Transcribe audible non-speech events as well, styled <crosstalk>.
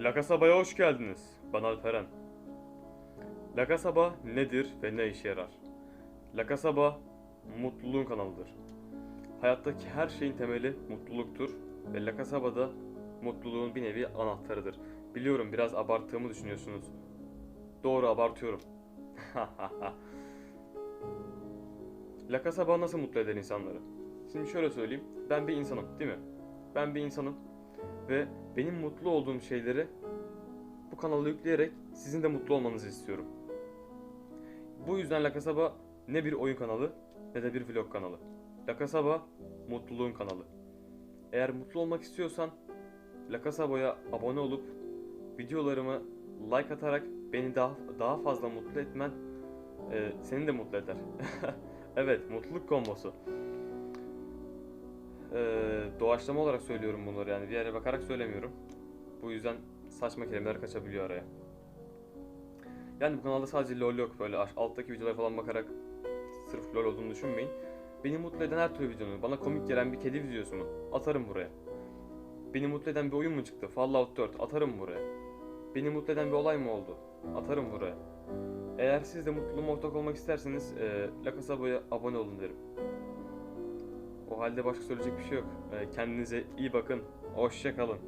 La Casaba'ya hoş geldiniz. Ben Alperen. La Casaba nedir ve ne işe yarar? La Casaba mutluluğun kanalıdır. Hayattaki her şeyin temeli mutluluktur ve La Casaba da mutluluğun bir nevi anahtarıdır. Biliyorum biraz abarttığımı düşünüyorsunuz. Doğru abartıyorum. <laughs> La Casaba nasıl mutlu eder insanları? Şimdi şöyle söyleyeyim. Ben bir insanım değil mi? Ben bir insanım ve benim mutlu olduğum şeyleri bu kanala yükleyerek sizin de mutlu olmanızı istiyorum. Bu yüzden La Casaba ne bir oyun kanalı ne de bir vlog kanalı. La Casaba mutluluğun kanalı. Eğer mutlu olmak istiyorsan La Casaba'ya abone olup videolarımı like atarak beni daha daha fazla mutlu etmen e, seni de mutlu eder. <laughs> evet, mutluluk kombosu. Ee, doğaçlama olarak söylüyorum bunları yani bir yere bakarak söylemiyorum. Bu yüzden saçma kelimeler kaçabiliyor araya. Yani bu kanalda sadece LoL yok böyle alttaki videolara falan bakarak sırf LoL olduğunu düşünmeyin. Beni mutlu eden her türlü videonu, bana komik gelen bir kedi videosu mu? Atarım buraya. Beni mutlu eden bir oyun mu çıktı? Fallout 4 atarım buraya. Beni mutlu eden bir olay mı oldu? Atarım buraya. Eğer siz de mutluluğuma ortak olmak isterseniz e, La Casaba'ya abone olun derim. Halde başka söyleyecek bir şey yok. E, kendinize iyi bakın. Hoşça kalın.